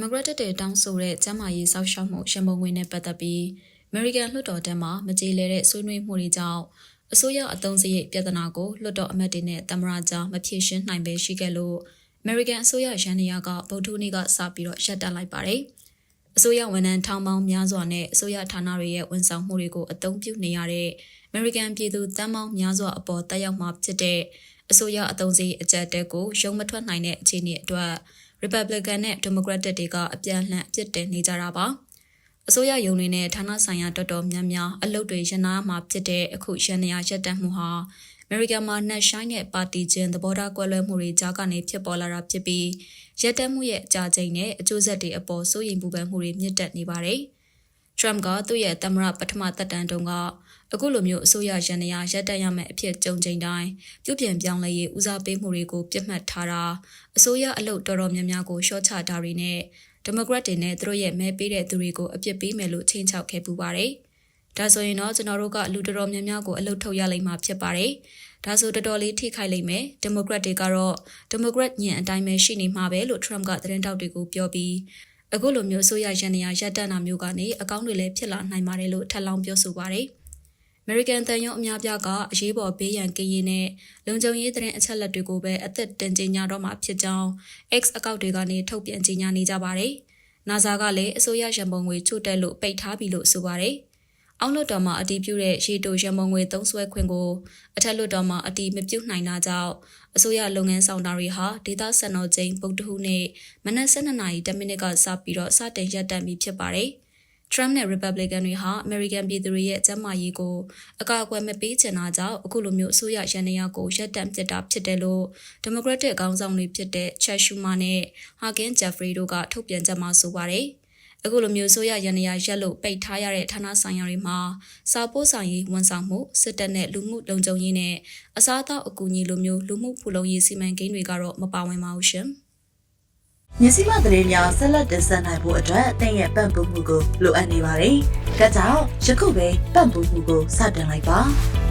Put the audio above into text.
မိုကရက်တစ်တွေတောင်းဆိုတဲ့ကျန်းမာရေးစောင့်ရှောက်မှုရန်ပုံငွေနဲ့ပတ်သက်ပြီးအမေရိကန်လွှတ်တော်တန်းမှာမကြေလည်တဲ့ဆွေးနွေးမှုတွေကြောင့်အစိုးရအသုံးစရိတ်ပြဿနာကိုလွှတ်တော်အမတ်တွေနဲ့သမ္မတကြားမဖြေရှင်းနိုင်ပဲရှိခဲ့လို့အမေရိကန်အစိုးရရန်နေရကဗုဒ္ဓဟူးနေ့ကစပြီးတော့ရပ်တန့်လိုက်ပါတယ်။အစိုးရဝန်ထမ်းထောင်ပေါင်းများစွာနဲ့အစိုးရဌာနတွေရဲ့ဝန်ဆောင်မှုတွေကိုအသုံးပြုနေရတဲ့အမေရိကန်ပြည်သူတန်းပေါင်းများစွာအပေါ်တက်ရောက်မှာဖြစ်တဲ့အစိုးရအသုံးစရိတ်အကြက်တဲကိုရုံမထွက်နိုင်တဲ့အခြေအနေအတွက် Republican နဲ့ Democratic တွေကအပြန်အလှန်အပြစ်တင်နေကြတာပါအစိုးရယုံတွေနဲ့ဌာနဆိုင်ရာတော်တော်များများအလုပ်တွေရနာမှာဖြစ်တဲ့အခုရန်နေရရက်တန့်မှုဟာအမေရိကန်မှာနှက်ရှိုင်းတဲ့ပါတီချင်းသဘောထားကွဲလွဲမှုတွေကြားကနေဖြစ်ပေါ်လာတာဖြစ်ပြီးရက်တန့်မှုရဲ့အကြချိန်နဲ့အကျိုးဆက်တွေအပေါ်စိုးရိမ်ပူပန်မှုတွေမြင့်တက်နေပါတယ်။ Trump ကသူ့ရဲ့သမ္မတပထမသက်တမ်းတုန်းကအခုလိုမျိုးအစိုးရရန်နေရရက်တက်ရမယ့်အဖြစ်ကြုံချိန်တိုင်းပြုပြင်ပြောင်းလဲရေးဦးစားပေးမှုတွေကိုပြစ်မှတ်ထားတာအစိုးရအလုပ်တော်တော်များများကိုရှော့ချတာတွေနဲ့ဒီမိုကရက်တွေနဲ့သူတို့ရဲ့မဲပေးတဲ့သူတွေကိုအပြစ်ပေးမယ်လို့ချိန်ချောက်ခဲ့ပူပါတယ်။ဒါဆိုရင်တော့ကျွန်တော်တို့ကလူတော်တော်များများကိုအလုပ်ထုတ်ရလိမ့်မှာဖြစ်ပါတယ်။ဒါဆိုတော်တော်လေးထိခိုက်လိမ့်မယ်။ဒီမိုကရက်တွေကတော့ဒီမိုကရက်ညင်အတိုင်းပဲရှိနေမှာပဲလို့ Trump ကသတင်းတောက်တွေကိုပြောပြီး အခုလိုမျိုးဆိုရရန်နေရရပ်တန့်တာမျိုးကနေအကောင့်တွေလည်းဖြစ်လာနိုင်ပါတယ်လို့ထပ်လောင်းပြောဆိုပါတယ်။ American တန်ရုံအများပြားကအရေးပေါ်ဘေးရန်ကင်းရေးနဲ့လုံခြုံရေးသတင်းအချက်အလက်တွေကိုပဲအသက်တင်ကြေညာတော့မှာဖြစ်ကြောင်း X အကောင့်တွေကနေထုတ်ပြန်ကြေညာနေကြပါတယ်။ NASA ကလည်းအစိုးရရန်ပုံငွေချို့တက်လို့ပိတ်ထားပြီလို့ဆိုပါတယ်။ အောက်လွှတ်တော်မှာအတည်ပြုတဲ့ရေတိုရန်ပုံငွေသုံးစွဲခွင့်ကိုအထက်လွှတ်တော်မှာအတည်မပြုနိုင်တာကြောင့်အစိုးရလုပ်ငန်းဆောင်တာတွေဟာဒေသစံတော်ချိန်ပုတ်တဟုနဲ့မနက်7:00နာရီ10မိနစ်ကစပြီးတော့စတင်ရပ်တန့်ပြီးဖြစ်ပါတယ်။ Trump နဲ့ Republican တွေဟာ American ပြည်သူတွေရဲ့ကျန်းမာရေးကိုအကာအကွယ်မပေးချင်တာကြောင့်အခုလိုမျိုးအစိုးရရန်နေရကိုရပ်တန့်ပစ်တာဖြစ်တယ်လို့ Democratic ခေါင်းဆောင်တွေဖြစ်တဲ့ Chuck Schumer နဲ့ Hakeem Jeffrey တို့ကထုတ်ပြန်ကြမှာဆိုပါတယ်။ အခုလိုမျိုးဆိုရရန်နေရရက်လို့ပိတ်ထားရတဲ့ဌာနဆိုင်ရာတွေမှာစာပို့ဆောင်ရေးဝန်ဆောင်မှုစစ်တပ်နဲ့လူမှုလုံခြုံရေးနဲ့အစားအသောက်အကူအညီလိုမျိုးလူမှုဖူလုံရေးစီမံကိန်းတွေကတော့မပါဝင်ပါဘူးရှင်။မြစီမသတင်းများဆက်လက်တင်ဆက်နိုင်ဖို့အတွက်အသင်ရဲ့ပံ့ပိုးမှုကိုလိုအပ်နေပါတယ်။ဒါကြောင့်ယခုပဲပံ့ပိုးမှုကိုစတင်လိုက်ပါ။